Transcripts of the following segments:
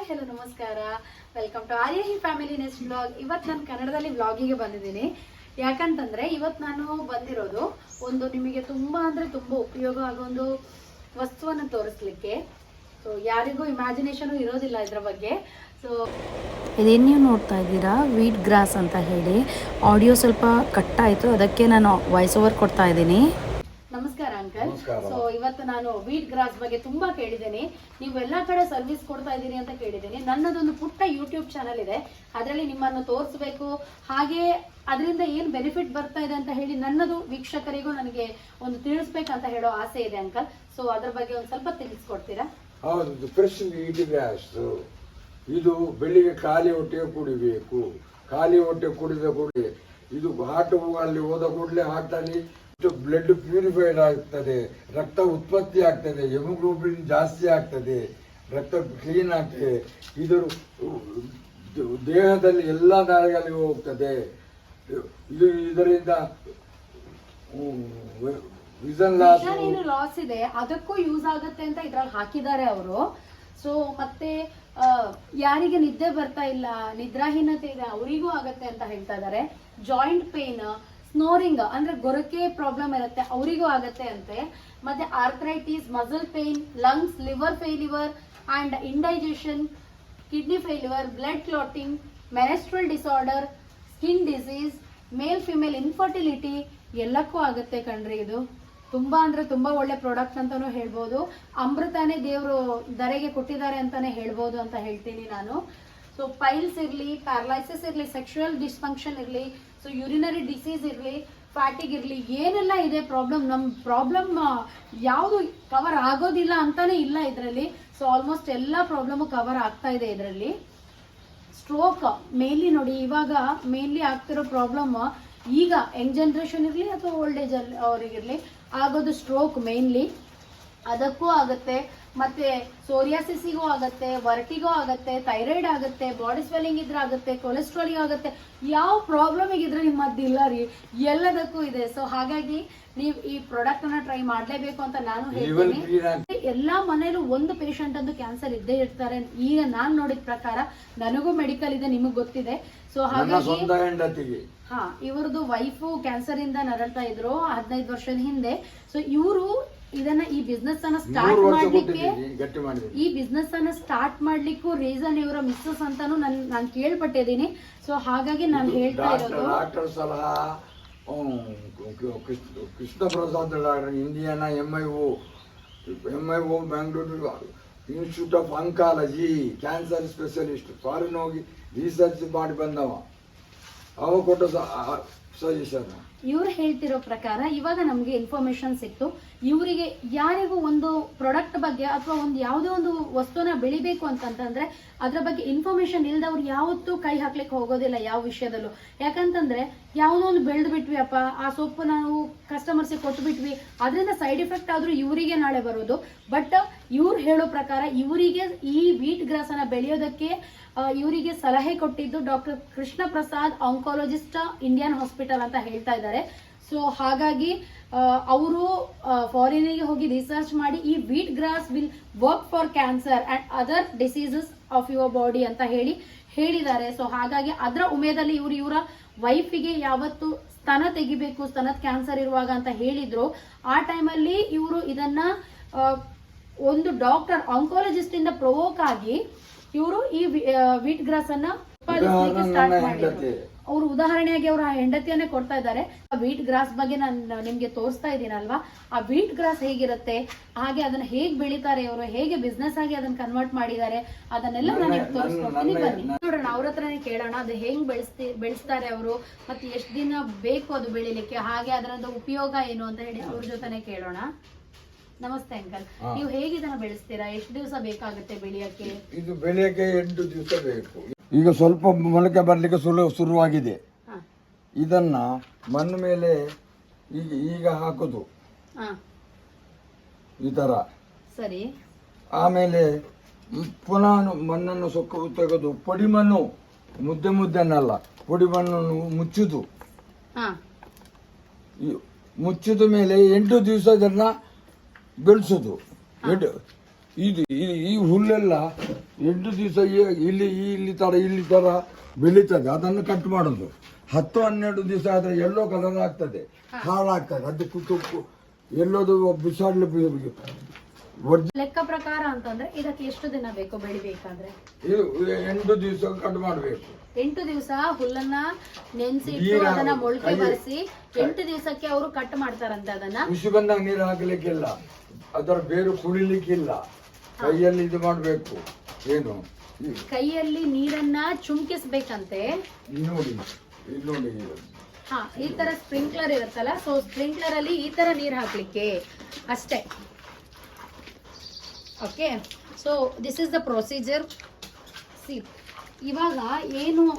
Hi hello, ನಮಸ್ಕಾರ. Welcome to Arya ಹಿ family next blog ಇವತ್ತು ನಾನು ಕನ್ನಡದಲ್ಲಿ ವ್ಲಾಗಿಗೆ ಬಂದಿದ್ದೀನಿ. ಯಾಕಂತಂದ್ರೆ ಇವತ್ತು ನಾನು ಬಂದಿರೋದು ಒಂದು ನಿಮಗೆ ತುಂಬ ಅಂದರೆ ತುಂಬ ಉಪಯೋಗ ಆಗೋ ಒಂದು ವಸ್ತುವನ್ನು ತೋರಿಸ್ಲಿಕ್ಕೆ. ಸೊ ಯಾರಿಗೂ ಇಮ್ಯಾಜಿನೇಷನು ಇರೋದಿಲ್ಲ ಇದರ ಬಗ್ಗೆ. ಸೊ ಇದೇನು ನೀವು ನೋಡ್ತಾ ಇದ್ದೀರಾ? ವೀಟ್ ಗ್ರಾಸ್ ಅಂತ ಹೇಳಿ. ಆಡಿಯೋ ಸ್ವಲ್ಪ ಕಟ್ ಆಯಿತು. ಅದಕ್ಕೆ ನಾನು ವಾಯ್ಸ್ ಓವರ್ ಕೊಡ್ತಾ ಇದ್ದೀನಿ. ನಮಸ್ಕಾರ. ಸೊ ಇವತ್ತು ನಾನು ವೀಟ್ ಗ್ರಾಸ್ ಬಗ್ಗೆ ತುಂಬಾ ಕೇಳಿದ್ದೇನೆ. ನೀವು ಎಲ್ಲಾ ಕಡೆ ಸರ್ವಿಸ್ ಕೊಡ್ತಾ ಇದ್ದೀರಿ ಅಂತ ಕೇಳಿದ್ದೇನೆ. ನನ್ನದೊಂದು ಪುಟ್ಟ ಯೂಟ್ಯೂಬ್ ಚಾನಲ್ ಇದೆ. ಅದರಲ್ಲಿ ನಿಮ್ಮನ್ನು ತೋರಿಸ್ಬೇಕು. ಹಾಗೆ ಅದರಿಂದ ಏನ್ ಬೆನಿಫಿಟ್ ಬರ್ತಾ ಇದೆ ಅಂತ ಹೇಳಿ ನನ್ನದು ವೀಕ್ಷಕರಿಗೂ ನನಗೆ ಒಂದು ತಿಳಿಸ್ಬೇಕಂತ ಹೇಳೋ ಆಸೆ ಇದೆ ಅಂಕಲ್ ಸೊ ಅದ್ರ ಬಗ್ಗೆ ಒಂದು ಸ್ವಲ್ಪ ತಿಳಿಸ್ಕೊಡ್ತೀರಾ? ಹೌದು ಫ್ರೆಶ್ ವೀಟ್ ಗ್ರಾಸ್ ಇದು ಬೆಳಿಗ್ಗೆ ಖಾಲಿ ಹೊಟ್ಟೆ ಕುಡಿಬೇಕು. ಖಾಲಿ ಹೊಟ್ಟೆ ಕುಡಿದ ಕೂಡಲೇ ಇದು ಅಲ್ಲಿ ಹೋದ ಕೂಡಲೇ ಹಾರ್ಟ್ ಅಲ್ಲಿ ಬ್ಲಡ್ ಪ್ಯೂರಿಫೈಡ್ ಆಗ್ತದೆ, ರಕ್ತ ಉತ್ಪತ್ತಿ ಆಗ್ತದೆ ಹೆಮೋಗ್ಲೋಬಿನ್ ಜಾಸ್ತಿ ಆಗ್ತದೆ, ರಕ್ತ ಕ್ಲೀನ್ ಆಗ್ತದೆ. ಇದು ದೇಹದಲ್ಲಿ ಎಲ್ಲ ನಾಳೆಗಳಿಗೆ ಹೋಗ್ತದೆ. ಇದು ಇದರಿಂದ ವಿಸನ್ ಲಾಸ್ ಲಾಸ್ ಇದೆ, ಅದಕ್ಕೂ ಯೂಸ್ ಆಗುತ್ತೆ ಅಂತ ಇದ್ರಲ್ಲಿ ಹಾಕಿದ್ದಾರೆ ಅವರು. ಸೊ ಮತ್ತೆ ಯಾರಿಗೆ ನಿದ್ದೆ ಬರ್ತಾ ಇಲ್ಲ, ನಿದ್ರಾಹೀನತೆ ಇದೆ, ಅವರಿಗೂ ಆಗತ್ತೆ ಅಂತ ಹೇಳ್ತಾ ಇದ್ದಾರೆ. ಜಾಯಿಂಟ್ ಪೇನ್ ಸ್ನೋರಿಂಗ್ ಅಂದ್ರೆ ಗೊರಕೆ ಪ್ರಾಬ್ಲಮ್ ಇರುತ್ತೆ, ಅವರಿಗೂ ಆಗುತ್ತೆ ಅಂತೆ. ಮತ್ತೆ arthritis muscle pain lungs liver failure and indigestion kidney failure blood clotting menstrual disorder skin disease male female infertility ಎಲ್ಲಕ್ಕೂ ಆಗುತ್ತೆ ಕಣ್ರಿ ಇದು. ತುಂಬಾ ಅಂದ್ರೆ ತುಂಬಾ ಒಳ್ಳೆ ಪ್ರಾಡಕ್ಟ್ ಅಂತಾನು ಹೇಳ್ಬೋದು. ಅಮೃತಾನೇ ದೇವರು ದರೆಗೆ ಕೊಟ್ಟಿದ್ದಾರೆ ಅಂತಾನೆ ಹೇಳ್ಬೋದು ಅಂತ ಹೇಳ್ತೀನಿ ನಾನು. ಸೊ ಪೈಲ್ಸ್ ಇರಲಿ ಪ್ಯಾರಲೈಸಿಸ್ ಇರಲಿ ಸೆಕ್ಷುವಲ್ ಡಿಸ್ಫಂಕ್ಷನ್ ಇರ್ಲಿ ಸೊ ಯುರಿನರಿ ಡಿಸೀಸ್ ಇರಲಿ ಫ್ಯಾಟಿಗ್ ಇರಲಿ, ಏನೆಲ್ಲ ಇದೆ ಪ್ರಾಬ್ಲಮ್ ನಮ್ಮ ಪ್ರಾಬ್ಲಮ್ ಯಾವುದು ಕವರ್ ಆಗೋದಿಲ್ಲ ಅಂತಾನೆ ಇಲ್ಲ ಇದರಲ್ಲಿ. ಸೊ ಆಲ್ಮೋಸ್ಟ್ ಎಲ್ಲ ಪ್ರಾಬ್ಲಮ್ ಕವರ್ ಆಗ್ತಾ ಇದೆ ಇದರಲ್ಲಿ. ಸ್ಟ್ರೋಕ್ ಮೇನ್ಲಿ ನೋಡಿ, ಇವಾಗ ಮೇನ್ಲಿ ಆಗ್ತಿರೋ ಪ್ರಾಬ್ಲಮ್ ಈಗ ಯಂಗ್ ಜನ್ರೇಷನ್ ಇರಲಿ ಅಥವಾ ಓಲ್ಡ್ ಏಜ್ ಅಲ್ಲಿ ಅವರಿಗಿರಲಿ, ಆಗೋದು ಸ್ಟ್ರೋಕ್ ಮೇನ್ಲಿ ಅದಕ್ಕೂ ಆಗುತ್ತೆ. ಮತ್ತೆ ಸೋರಿಯಾಸಿಸಿಗೂ ಆಗುತ್ತೆ ವರ್ಟಿಗೂ ಆಗುತ್ತೆ ಥೈರಾಯ್ಡ್ ಆಗುತ್ತೆ ಬಾಡಿ ಸ್ವೆಲ್ಲಿಂಗ್ ಇದ್ರೆ ಆಗುತ್ತೆ ಕೊಲೆಸ್ಟ್ರಾಲಿಗೂ ಆಗುತ್ತೆ ಯಾವ ಪ್ರಾಬ್ಲಮ್ ಇದ್ರೆ ನಿಮ್ಮ ಇಲ್ಲ ರೀ. ಎಲ್ಲದಕ್ಕೂ ಇದೆ. ಸೊ ಹಾಗಾಗಿ ನೀವು ಈ ಪ್ರಾಡಕ್ಟ್ ಅನ್ನ ಟ್ರೈ ಮಾಡ್ಲೇಬೇಕು ಅಂತ ನಾನು ಹೇಳ್ತೀನಿ. ಎಲ್ಲಾ ಮನೇಲೂ ಒಂದು ಪೇಷಂಟ್ ಅಂತೂ ಕ್ಯಾನ್ಸರ್ ಇದ್ದೇ ಇರ್ತಾರೆ. ಈಗ ನಾನ್ ನೋಡಿದ ಪ್ರಕಾರ ನನಗೂ ಮೆಡಿಕಲ್ ಇದೆ ನಿಮಗ್ ಗೊತ್ತಿದೆ. ಸೊ ಹಾಗಾಗಿ ಹಾ ಇವರದು ವೈಫು ಕ್ಯಾನ್ಸರ್ ಇಂದ ನರಳ್ತಾ ಇದ್ರು ಹದಿನೈದು ವರ್ಷದ ಹಿಂದೆ. ಸೊ ಇವರು ಇದನ್ನ ಈ ಬಿಸ್ನೆಸ್ ಅನ್ನ ಸ್ಟಾರ್ಟ್ ಮಾಡ್ಲಿಕ್ಕೆ ಈ ಬಿಸ್ನೆಸ್ ಅನ್ನ ಸ್ಟಾರ್ಟ್ ಮಾಡ್ಲಿಕ್ಕೂ ರೀಸನ್ ಇವರ ಮಿಸ್ಸಸ್ ಅಂತಾನು ನನ್ ನಾನು ಕೇಳ್ಪಟ್ಟಿದ್ದೀನಿ. ಸೊ ಹಾಗಾಗಿ ನಾನು ಹೇಳ್ತಾ ಇರೋದು ಡಾಕ್ಟರ್ ಸಲಹಾ Krishna Krishna Prasad doctor Indian M I O M I O Bangalore institute of oncology cancer specialist foreign ಹೋಗಿ ರಿಸರ್ಚ್ ಮಾಡಿ ಬಂದವ. ಅವ ಕೊಟ್ಟ ಇವ್ರು ಹೇಳ್ತಿರೋ ಪ್ರಕಾರ ಇವಾಗ ನಮ್ಗೆ ಇನ್ಫಾರ್ಮೇಶನ್ ಸಿಕ್ತು. ಇವರಿಗೆ ಯಾರಿಗೂ ಒಂದು ಪ್ರಾಡಕ್ಟ್ ಬಗ್ಗೆ ಅಥವಾ ಒಂದು ಯಾವುದೋ ಒಂದು ವಸ್ತುನ ಬೆಳಿಬೇಕು ಅಂತಂತಂದ್ರೆ ಅದ್ರ ಬಗ್ಗೆ ಇನ್ಫಾರ್ಮೇಶನ್ ಇಲ್ದವ್ರು ಯಾವತ್ತೂ ಕೈ ಹಾಕ್ಲಿಕ್ಕೆ ಹೋಗೋದಿಲ್ಲ ಯಾವ ವಿಷಯದಲ್ಲೂ. ಯಾಕಂತಂದ್ರೆ ಯಾವುದೋ ಒಂದು ಬೆಳೆದು ಬಿಟ್ವಿ ಅಪ್ಪ, ಆ ಸೊಪ್ಪು ನಾವು ಕಸ್ಟಮರ್ಸಿಗೆ ಕೊಟ್ಟು ಬಿಟ್ವಿ ಅದರಿಂದ ಸೈಡ್ ಎಫೆಕ್ಟ್ ಆದ್ರೂ ಇವರಿಗೆ ನಾಳೆ ಬರೋದು. ಬಟ್ ಇವ್ರು ಹೇಳೋ ಪ್ರಕಾರ ಇವರಿಗೆ ಈ ವೀಟ್ ಗ್ರಾಸ್ ಅನ್ನ ಬೆಳೆಯೋದಕ್ಕೆ ಇವರಿಗೆ ಸಲಹೆ ಕೊಟ್ಟಿದ್ದು doctor Krishna Prasad oncologist Indian hospital ಅಂತ ಹೇಳ್ತಾ ಇದ್ದಾರೆ. ಸೊ ಹಾಗಾಗಿ ಅವರು ಫಾರಿನಿಗೆ ಹೋಗಿ ರಿಸರ್ಚ್ ಮಾಡಿ ಈ wheat grass will work for cancer and other diseases of your body ಅಂತ ಹೇಳಿ ಹೇಳಿದ್ದಾರೆ. ಸೊ ಹಾಗಾಗಿ ಅದರ ಉಮೇದಲ್ಲಿ ಇವರು ಇವರ ವೈಫಿಗೆ ಯಾವತ್ತು ಸ್ತನ ತೆಗಿಬೇಕು, ಸ್ತನದ ಕ್ಯಾನ್ಸರ್ ಇರುವಾಗ ಅಂತ ಹೇಳಿದ್ರು. ಆ ಟೈಮಲ್ಲಿ ಇವರು ಇದನ್ನ ಒಂದು ಡಾಕ್ಟರ್ ಆಂಕಾಲಜಿಸ್ಟ್ ಇಂದ ಪ್ರೊವೋಕ್ ಆಗಿ ಇವರು ಈ ವೀಟ್ ಗ್ರಾಸ್ ಅನ್ನ ಉತ್ಪಾದಿಸ್ಲಿಕ್ಕೆ ಸ್ಟಾರ್ಟ್ ಮಾಡಿದ್ರು. ಅವರು ಉದಾಹರಣೆಯಾಗಿ ಆ ಹೆಂಡತಿಯನ್ನೇ ಕೊಡ್ತಾ ಇದ್ದಾರೆ. ಆ ವೀಟ್ ಗ್ರಾಸ್ ಬಗ್ಗೆ ನಾನು ನಿಮ್ಗೆ ತೋರಿಸ್ತಾ ಇದ್ದೀನಲ್ವಾ? ಆ ವೀಟ್ ಗ್ರಾಸ್ ಹೇಗಿರುತ್ತೆ? ಹಾಗೆ ಅದನ್ನ ಹೇಗ್ ಬೆಳಿತಾರೆ ಅವರು ಹೇಗೆ ಬಿಸ್ನೆಸ್ ಆಗಿ ಅದನ್ನ ಕನ್ವರ್ಟ್ ಮಾಡಿದ್ದಾರೆ? ಅದನ್ನೆಲ್ಲ ನಾನು ತೋರಿಸ್ಕೊಡ್ತೀನಿ. ಬನ್ನಿ. ನೋಡೋಣ ಅವ್ರ ಹತ್ರನೇ ಕೇಳೋಣ. ಅದು ಹೆಂಗ್ ಬೆಳೆಸ್ತಿ ಬೆಳೆಸ್ತಾರೆ ಅವರು? ಮತ್ತೆ ಎಷ್ಟು ದಿನ ಬೇಕು ಅದು ಬೆಳಿಲಿಕ್ಕೆ? ಹಾಗೆ ಅದರದ ಉಪಯೋಗ ಏನು ಅಂತ ಹೇಳಿ ಅವ್ರ ಜೊತೆನೆ ಕೇಳೋಣ. ನಮಸ್ತೆ ಅಂಕಲ್. ನೀವು ಹೇಗೆ ಇದನ್ನ ಬೆಳೆಸ್ತೀರಾ? ಎಷ್ಟು ದಿವಸ ಬೇಕಾಗುತ್ತೆ ಬೆಳೆಯಕ್ಕೆ? ಇದು ಬೆಳೆಯಕ್ಕೆ ಎಂಟು ದಿವಸ ಬೇಕು. ಈಗ ಸ್ವಲ್ಪ ಮೊಳಕೆ ಬರಲಿಕ್ಕೆ ಸುಲು ಶುರುವಾಗಿದೆ. ಇದನ್ನ ಮಣ್ಣು ಮೇಲೆ ಈಗ ಈಗ ಹಾಕೋದು. ಹಾ. ಈ ತರ. ಸರಿ. ಆಮೇಲೆ ಪುನಃ ಮಣ್ಣನ್ನು ಸೊಕ್ಕ ತೆಗೆದು ಪುಡಿ ಮಣ್ಣು ಮುದ್ದೆ ಮುದ್ದೆನಲ್ಲ ಪುಡಿ ಮಣ್ಣನ್ನು ಮುಚ್ಚುದು. ಹಾ. ಮುಚ್ಚಿದ ಮೇಲೆ ಎಂಟು ದಿವಸ ಅದನ್ನ ಬೆಳೆಸೋದು. ಇದು ಈ- ಹುಲ್ಲೆಲ್ಲ ಎಂಟು ದಿವಸ ಇಲ್ಲಿ ಇಲ್ಲಿ ತರ ಇಲ್ಲಿ ತರ ಬೆಳೀತದೆ. ಅದನ್ನು ಕಟ್ ಮಾಡೋದು. ಹತ್ತು ಹನ್ನೆರಡು ದಿವಸ ಆದ್ರೆ ಎಲ್ಲೋ ಕಲರ್ ಆಗ್ತದೆ. ಹಾಳಾಗ್ತದೆ. ಅದಕ್ಕೆ ತುಪ್ಪು ಎಲ್ಲೋದು ಬಿಸಾಡ್ಲಿ ಲೆಕ್ಕ ಪ್ರಕಾರ ಅಂತಂದ್ರೆ ಇದಕ್ಕೆ ಎಷ್ಟು ದಿನ ಬೇಕು ಬೆಳಿಬೇಕಾದ್ರೆ? ಎಂಟು ದಿವಸ ಕಟ್ ಮಾಡಬೇಕು. ಎಂಟು ದಿವಸ ಹುಲ್ಲನ್ನ ನೀರು ಅದನ್ನ. ಮೊಳಕೆ ಬರೆಸಿ ಎಂಟು ದಿವಸಕ್ಕೆ ಅವರು ಕಟ್ ಮಾಡ್ತಾರಂತೆ ಅದನ್ನ. ಖುಷಿ ಬಂದಾಗ ನೀರು ಹಾಕ್ಲಿಕ್ಕಿಲ್ಲ. ಅದರ ಬೇರು ಕುಡಿಲಿಕ್ಕಿಲ್ಲ. ಕೈಯಲ್ಲಿ ಇದು ಮಾಡಬೇಕು. ಏನು? ಈ- ಕೈಯಲ್ಲಿ ನೀರನ್ನ ಚುಮ್ಕಿಸ್ಬೇಕಂತೆ. ನೋಡಿ ಇದು ನೋಡಿ. ಹಾ ಈ ತರ ಸ್ಪ್ರಿಂಕ್ಲರ್ ಇರುತ್ತಲ್ಲ ಸೊ ಸ್ಪ್ರಿಂಕ್ಲರ್ ಅಲ್ಲಿ ಈ ತರ ನೀರ್ ಹಾಕ್ಲಿಕ್ಕೆ. ಅಷ್ಟೇ. Okay? So this is the procedure see ಇವಾಗ ಏನು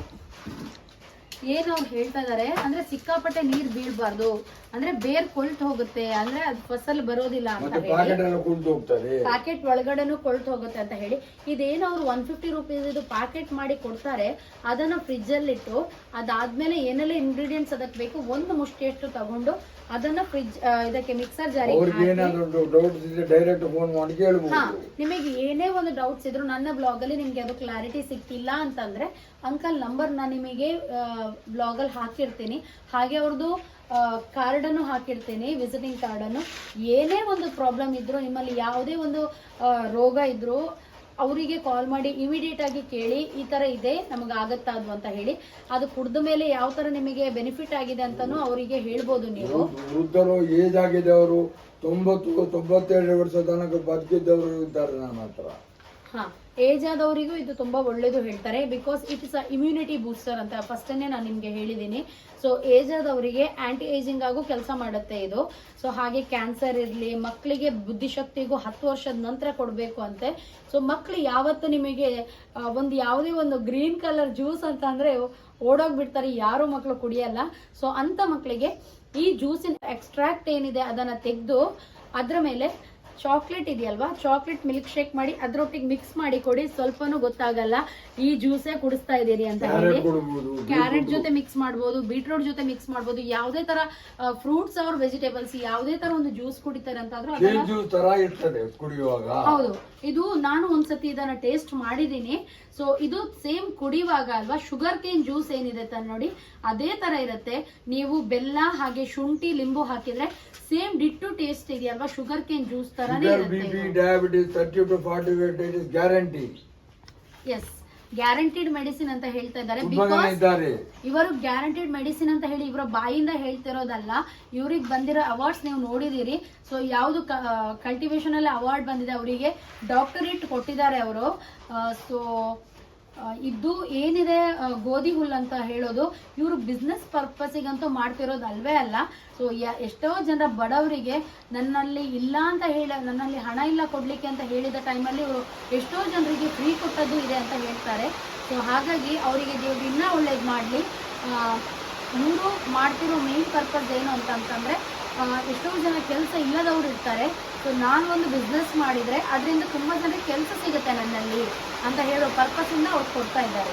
ಏನು ಅವ್ರು ಹೇಳ್ತಾ ಇದಾರೆ. ಅಂದ್ರೆ ಸಿಕ್ಕಾಪಟ್ಟೆ ನೀರ್ ಬೀಳ್ಬಾರ್ದು. ಅಂದ್ರೆ ಬೇರ್ ಕೊಳ್ತು ಹೋಗುತ್ತೆ. ಅಂದ್ರೆ ಅದು ಫಸಲ್ ಬರೋದಿಲ್ಲ ಅಂತ ಹೇಳಿ. ಪ್ಯಾಕೆಟ್ ಒಳಗಡೆನೂ ಕೊಳ್ತು ಹೋಗುತ್ತೆ ಅಂತ ಹೇಳಿ. ಇದೇನು ಅವ್ರು ಒನ್ ಫಿಫ್ಟಿ ರುಪೀಸ್ ಇದು ಪ್ಯಾಕೆಟ್ ಮಾಡಿ ಕೊಡ್ತಾರೆ. ಅದನ್ನ ಫ್ರಿಜ್ ಅಲ್ಲಿ ಇಟ್ಟು ಅದಾದ್ಮೇಲೆ ಏನೆಲ್ಲ ಇಂಗ್ರೀಡಿಯೆಂಟ್ಸ್ ಅದಕ್ಕೆ ಬೇಕು ಒಂದು ಮುಷ್ಟಿಯಷ್ಟು ತಗೊಂಡು ಅದನ್ನ ಫ್ರಿಜ್ ಇದಕ್ಕೆ ಮಿಕ್ಸರ್ ಜಾರಿ ಹಾ ನಿಮಗೆ ಏನೇ ಒಂದು ಡೌಟ್ಸ್ ಇದ್ರು ನನ್ನ ಬ್ಲಾಗ್ ಅಲ್ಲಿ ನಿಮ್ಗೆ ಅದು ಕ್ಲಾರಿಟಿ ಸಿಕ್ತಿಲ್ಲ ಅಂತಂದ್ರೆ ಅಂಕಲ್ ನಂಬರ್ ನಾನು ನಿಮಗೆ ಬ್ಲಾಗ್ ಅಲ್ಲಿ ಹಾಕಿರ್ತೀನಿ. ಹಾಗೆ ಅವ್ರದ್ದು ಕಾರ್ಡ್ ಅನ್ನು ಹಾಕಿರ್ತೀನಿ ವಿಸಿಟಿಂಗ್ ಕಾರ್ಡ್ ಅನ್ನು ಏನೇ ಒಂದು ಪ್ರಾಬ್ಲಮ್ ಇದ್ದರೂ ನಿಮ್ಮಲ್ಲಿ ಯಾವುದೇ ಒಂದು ರೋಗ ಇದ್ದರೂ ಅವರಿಗೆ ಕಾಲ್ ಮಾಡಿ ಇಮಿಡಿಯೇಟ್ ಆಗಿ ಕೇಳಿ, ಈ ತರ ಇದೆ, ನಮಗೆ ಆಗತ್ತಾ ಅದು ಅಂತ ಹೇಳಿ. ಅದು ಕುಡ್ದ ಮೇಲೆ ಯಾವ ತರ ನಿಮಗೆ ಬೆನಿಫಿಟ್ ಆಗಿದೆ ಅಂತಾನು ಅವರಿಗೆ ಹೇಳ್ಬೋದು ನೀವು. ವೃದ್ಧರು ಏಜ್ ಆಗಿದ್ದವರು, ತೊಂಬತ್ತು ತೊಂಬತ್ತೆರಡು ವರ್ಷ ತನಕ ಬದುಕಿದ್ದವರು ಇದ್ದಾರೆ ನನ್ನ ಹತ್ರ. ಏಜ್ ಆದವರಿಗೂ ಇದು ತುಂಬಾ ಒಳ್ಳೇದು ಹೇಳ್ತಾರೆ because it is a immunity booster ಅಂತ ಫಸ್ಟನ್ನೇ ನಾನು ನಿಮ್ಗೆ ಹೇಳಿದ್ದೀನಿ ಸೊ ಏಜ್ ಆದವರಿಗೆ ಆಂಟಿ ಏಜಿಂಗ್ ಆಗು ಕೆಲಸ ಮಾಡುತ್ತೆ ಇದು. ಸೊ ಹಾಗೆ ಕ್ಯಾನ್ಸರ್ ಇರಲಿ ಮಕ್ಕಳಿಗೆ ಬುದ್ಧಿಶಕ್ತಿಗೂ ಹತ್ತು ವರ್ಷದ ನಂತರ ಕೊಡಬೇಕು ಅಂತೆ. ಸೊ ಮಕ್ಕಳು ಯಾವತ್ತು ನಿಮಗೆ ಒಂದು ಯಾವುದೇ ಒಂದು ಗ್ರೀನ್ ಕಲರ್ ಜ್ಯೂಸ್ ಅಂತ ಅಂದ್ರೆ ಓಡೋಗ್ಬಿಡ್ತಾರೆ, ಯಾರು ಮಕ್ಕಳು ಕುಡಿಯಲ್ಲ. ಸೊ ಅಂತ ಮಕ್ಕಳಿಗೆ ಈ ಜ್ಯೂಸಿನ ಎಕ್ಸ್ಟ್ರಾಕ್ಟ್ ಏನಿದೆ ಅದನ್ನ ತೆಗೆದು ಅದ್ರ ಮೇಲೆ ಚಾಕ್ಲೇಟ್ ಇದೆಯಲ್ವಾ? ಚಾಕ್ಲೇಟ್ ಮಿಲ್ಕ್ ಶೇಕ್ ಮಾಡಿ ಅದ್ರೊಟ್ಟಿಗೆ ಮಿಕ್ಸ್ ಮಾಡಿ ಕೊಡಿ. ಸ್ವಲ್ಪನೂ ಗೊತ್ತಾಗಲ್ಲ. ಈ ಜ್ಯೂಸೇ ಕುಡಿಸ್ತಾ ಇದ್ದೀರಿ ಅಂತ ಹೇಳಿ. ಕ್ಯಾರೆಟ್ ಜೊತೆ ಮಿಕ್ಸ್ ಮಾಡ್ಬೋದು ಬೀಟ್ರೂಟ್ ಜೊತೆ ಮಿಕ್ಸ್ ಮಾಡ್ಬೋದು. ಯಾವುದೇ ತರ ಫ್ರೂಟ್ಸ್ ಅವ್ರ ವೆಜಿಟೇಬಲ್ಸ್ ಯಾವುದೇ ತರ ಒಂದು ಜ್ಯೂಸ್ ಕುಡಿತಾರೆ ಇರ್ತದೆ ಕುಡಿಯುವಾಗ. ಹೌದು. ಇದು ನಾನು ಒಂದ್ಸತಿ ಇದನ್ನ ಟೇಸ್ಟ್ ಮಾಡಿದೀನಿ ಸೊ ಇದು ಸೇಮ್ ಕುಡಿಯುವಾಗ ಅಲ್ವಾ? ಶುಗರ್ ಕೇನ್ ಜ್ಯೂಸ್ ಏನಿದೆ ತ ನೋಡಿ. ಅದೇ ತರ ಇರುತ್ತೆ. ನೀವು ಬೆಲ್ಲ ಹಾಗೆ ಶುಂಠಿ ಲಿಂಬು ಹಾಕಿದ್ರೆ ಸೇಮ್ ಡಿಟ್ಟು ಟೇಸ್ಟ್ ಇದೆಯಲ್ವಾ? ಶುಗರ್ ಕೇನ್ ಜ್ಯೂಸ್ ತರಾನೇ ಇರುತ್ತೆ. Diabetes to guarantee is guaranteed medicine ಅಂತ ಹೇಳ್ತಾ ಇದ್ದಾರೆ. ಇವರು ಗ್ಯಾರಂಟಿಡ್ ಮೆಡಿಸಿನ್ ಅಂತ ಹೇಳಿ ಇವರ ಬಾಯಿಂದ ಹೇಳ್ತಿರೋದಲ್ಲ ಇವ್ರಿಗೆ ಬಂದಿರೋ ಅವಾರ್ಡ್ಸ್ ನೀವು ನೋಡಿದಿರಿ ಸೊ ಯಾವುದು ಕಲ್ಟಿವೇಶನ್ ಅಲ್ಲಿ ಅವಾರ್ಡ್ ಬಂದಿದೆ ಅವರಿಗೆ ಡಾಕ್ಟರೇಟ್ ಕೊಟ್ಟಿದ್ದಾರೆ ಅವರು. ಸೊ ಇದು ಏನಿದೆ ಗೋಧಿ ಹುಲ್ಲು ಅಂತ ಹೇಳೋದು, ಇವರು ಬಿಸ್ನೆಸ್ ಪರ್ಪಸಿಗಂತೂ ಮಾಡ್ತಿರೋದು ಅಲ್ವೇ ಅಲ್ಲ. ಸೊ ಎಷ್ಟೋ ಜನ ಬಡವರಿಗೆ ನನ್ನಲ್ಲಿ ಇಲ್ಲ ಅಂತ ಹೇಳ, ನನ್ನಲ್ಲಿ ಹಣ ಇಲ್ಲ ಕೊಡ್ಲಿಕ್ಕೆ ಅಂತ ಹೇಳಿದ ಟೈಮಲ್ಲಿ ಇವರು ಎಷ್ಟೋ ಜನರಿಗೆ ಫ್ರೀ ಕೊಟ್ಟದ್ದು ಇದೆ ಅಂತ ಹೇಳ್ತಾರೆ. ಸೊ ಹಾಗಾಗಿ ಅವರಿಗೆ ದೇವ್ರು ಇನ್ನೂ ಒಳ್ಳೇದು ಮಾಡಲಿ. ಇವರು ಮಾಡ್ತಿರೋ ಮೇನ್ ಪರ್ಪಸ್ ಏನು ಅಂತ ಅಂತಂದ್ರೆ ಎಷ್ಟೋ ಜನ ಕೆಲಸ ಇಲ್ಲದವರು ಇರ್ತಾರೆ. ಸೊ ನಾನು ಒಂದು ಬಿಸ್ನೆಸ್ ಮಾಡಿದ್ರೆ ಅದರಿಂದ ತುಂಬಾ ಜನಕ್ಕೆ ಕೆಲಸ ಸಿಗುತ್ತೆ ನನ್ನಲ್ಲಿ ಅಂತ ಹೇಳೋ ಪರ್ಪಸ್ ಇಂದ ಅವ್ರು ಕೊಡ್ತಾ ಇದ್ದಾರೆ.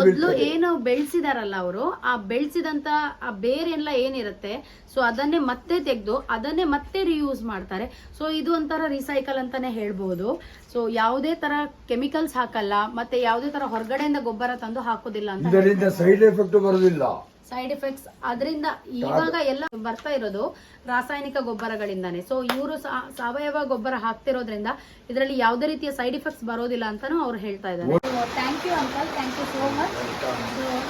ಮೊದಲು ಏನು ಬೆಳೆಸಿದಾರಲ್ಲ ಅವರು ಆ ಬೆಳೆಸಿದಂತ ಆ ಬೇರೆಲ್ಲ ಏನಿರುತ್ತೆ ಸೊ ಅದನ್ನೇ ಮತ್ತೆ ತೆಗೆದು ಅದನ್ನೇ ಮತ್ತೆ ರಿಯೂಸ್ ಮಾಡ್ತಾರೆ. ಸೊ ಇದು ಒಂಥರ ರಿಸೈಕಲ್ ಅಂತಾನೆ ಹೇಳ್ಬೋದು. ಸೊ ಯಾವುದೇ ತರ ಕೆಮಿಕಲ್ಸ್ ಹಾಕಲ್ಲ ಮತ್ತೆ ಯಾವುದೇ ತರ ಹೊರಗಡೆಯಿಂದ ಗೊಬ್ಬರ ತಂದು ಹಾಕೋದಿಲ್ಲ ಅಂತ ಸೈಡ್ ಎಫೆಕ್ಟ್ ಬರುದಿಲ್ಲ. ಸೈಡ್ ಎಫೆಕ್ಟ್ಸ್ ಅದರಿಂದ ಇವಾಗ ಎಲ್ಲ ಬರ್ತಾ ಇರೋದು ರಾಸಾಯನಿಕ ಗೊಬ್ಬರಗಳಿಂದಾನೆ. ಸೊ ಇವರು ಸಾವಯವ ಗೊಬ್ಬರ ಹಾಕ್ತಿರೋದ್ರಿಂದ ಇದರಲ್ಲಿ ಯಾವುದೇ ರೀತಿಯ ಸೈಡ್ ಎಫೆಕ್ಟ್ಸ್ ಬರೋದಿಲ್ಲ ಅಂತಾನು ಅವ್ರು ಹೇಳ್ತಾ ಇದ್ದಾರೆ. Thank you uncle thank you so much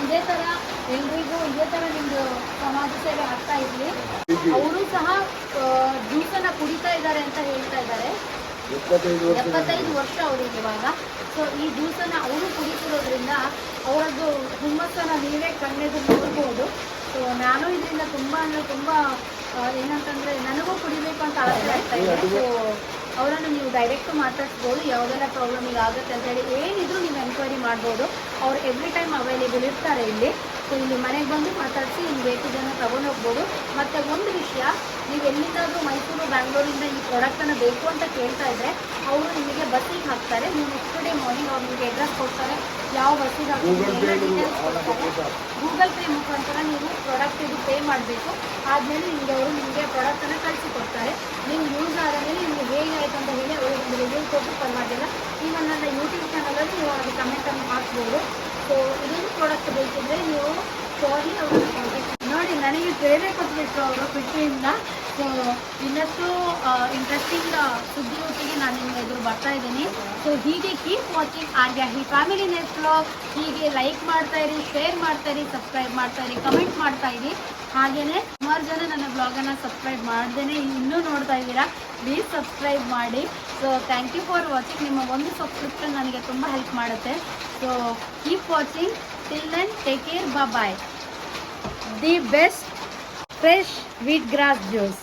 ಇದೇ ತರ ಎಲ್ರಿಗೂ ಇದೇ ತರ ನಿಮ್ದು ಸಮಾಜ ಸೇವೆ ಆಗ್ತಾ ಇರ್ಲಿ. ಅವರು ಸಹ ಜ್ಯೂಸನ್ನ ಕುಡಿತಾ ಇದ್ದಾರೆ ಅಂತ ಹೇಳ್ತಾ ಇದ್ದಾರೆ. ಎಪ್ಪತ್ತೈದು ವರ್ಷ ಎಪ್ಪತ್ತೈದು ವರ್ಷ ಅವರಿಗೆ ಇವಾಗ. ಸೊ ಈ ಜ್ಯೂಸನ್ನು ಅವರು ಕುಡಿಸಿರೋದ್ರಿಂದ ಅವರದ್ದು ಹುಮ್ಮಸ್ಸನ್ನು ನೀವೇ ಕಣ್ಣೆದು ನೋಡ್ಬೋದು. ಸೊ ನಾನು ಇದರಿಂದ ತುಂಬಾ ಅಂದರೆ ತುಂಬಾ ಏನಂತಂದ್ರೆ ನನಗೂ ಕುಡಿಬೇಕು ಅಂತ ಆಸೆ ಆಗ್ತಾ ಇದೆ. ಸೊ ಅವರನ್ನು ನೀವು ಡೈರೆಕ್ಟ್ ಮಾತಾಡ್ಸ್ಬೋದು, ಯಾವುದೆಲ್ಲ ಪ್ರಾಬ್ಲಮ್ ಈಗ ಆಗುತ್ತೆ ಅಂತ ಹೇಳಿ ಏನಿದ್ರು ನೀವು ಎನ್ಕ್ವೈರಿ ಮಾಡ್ಬೋದು. ಅವ್ರು ಎವ್ರಿ ಟೈಮ್ ಅವೈಲೇಬಲ್ ಇರ್ತಾರೆ ಇಲ್ಲಿ. ಸೊ ಇಲ್ಲಿ ಮನೆಗೆ ಬಂದು ಮಾತಾಡಿಸಿ ನಿಮ್ಗೆ ಬೇಕಿದ್ದನ್ನು ತಗೊಂಡು ಹೋಗ್ಬೋದು. ಮತ್ತೆ ಒಂದು ವಿಷಯ, ನೀವು ಎಲ್ಲಿಂದಾದ್ರೂ ಮೈಸೂರು, ಬ್ಯಾಂಗ್ಳೂರಿಂದ ಈ ಪ್ರಾಡಕ್ಟನ್ನು ಬೇಕು ಅಂತ ಕೇಳ್ತಾ ಇದ್ರೆ, ಅವರು ನಿಮಗೆ ಬಸ್ಸಿಗೆ ಹಾಕ್ತಾರೆ. ನೀವು ನೆಕ್ಸ್ಟ್ ಡೇ ಮಾರ್ನಿಂಗ್ ಅವ್ರು ನಿಮಗೆ ಅಡ್ರೆಸ್ ಕೊಡ್ತಾರೆ. ಯಾವ ಬಸ್ಸಿಗೆ ಗೂಗಲ್ ಪೇ ಮುಖಾಂತರ ನೀವು ಪ್ರಾಡಕ್ಟ್ ಇದು ಪೇ ಮಾಡಬೇಕು. ಆದಮೇಲೆ ನಿಮಗೆ ಅವರು ನಿಮಗೆ ಪ್ರಾಡಕ್ಟನ್ನು ಕಳಿಸಿ ಕೊಡ್ತಾರೆ ನೀವು ಯೂಸ್ ಆದಮೇಲೆ ನಿಮಗೆ ಹೇಗಾಯಿತು ಅಂತ ಹೇಳಿ ಅವರು ಒಂದು ರಿವ್ಯೂ ಕೊಟ್ಟು ಪರವಾಗಿಲ್ಲ. ಈಗ ನನ್ನ ಯೂಟ್ಯೂಬ್ ಚಾನಲಲ್ಲಿ ನೀವು ಅವರಿಗೆ ಕಮೆಂಟನ್ನು ಹಾಕ್ಬೋದು. ಸೊ ಇದೊಂದು ಪ್ರಾಡಕ್ಟ್ ಬೇಕಿದ್ರೆ ನೀವು ಸಾರಿ ಅವರು ನೋಡಿ ನನಗೆ ಪ್ರೇರಣೆ ಕೊಟ್ಟಬೇಕು ಅವರು ಖುಷಿಯಿಂದ ಸೊ ಇನ್ನಷ್ಟು ಇಂಟ್ರೆಸ್ಟಿಂಗ್ ಸುದ್ದಿ ಒಟ್ಟಿಗೆ ನಾನು ನಿಮ್ಗೆ ಎದುರು ಬರ್ತಾ ಇದ್ದೀನಿ. ಸೊ ಹೀಗೆ ಕೀಪ್ ವಾಚಿಂಗ್ ಆರ್ಯ ಈ ಫ್ಯಾಮಿಲಿ ನೆಟ್ ಬ್ಲಾಗ್ ಹೀಗೆ ಲೈಕ್ ಮಾಡ್ತಾ ಇರಿ ಶೇರ್ ಮಾಡ್ತಾ ಇರಿ ಸಬ್ಸ್ಕ್ರೈಬ್ ಮಾಡ್ತಾ ಇರಿ ಕಮೆಂಟ್ ಮಾಡ್ತಾ ಇರಿ. ಹಾಗೆಯೇ ಸುಮಾರು ಜನ ನನ್ನ ಬ್ಲಾಗನ್ನು ಸಬ್ಸ್ಕ್ರೈಬ್ ಮಾಡ್ದೇನೆ ಇನ್ನೂ ನೋಡ್ತಾ ಇದ್ದೀರಾ. ಪ್ಲೀಸ್ ಸಬ್ಸ್ಕ್ರೈಬ್ ಮಾಡಿ. So thank you for watching ನಿಮ್ಮ ಒಂದು ಸಬ್ಸ್ಕ್ರಿಪ್ಷನ್ ನನಗೆ ತುಂಬ ಹೆಲ್ಪ್ ಮಾಡುತ್ತೆ. So keep watching till then take care bye the best fresh wheat grass juice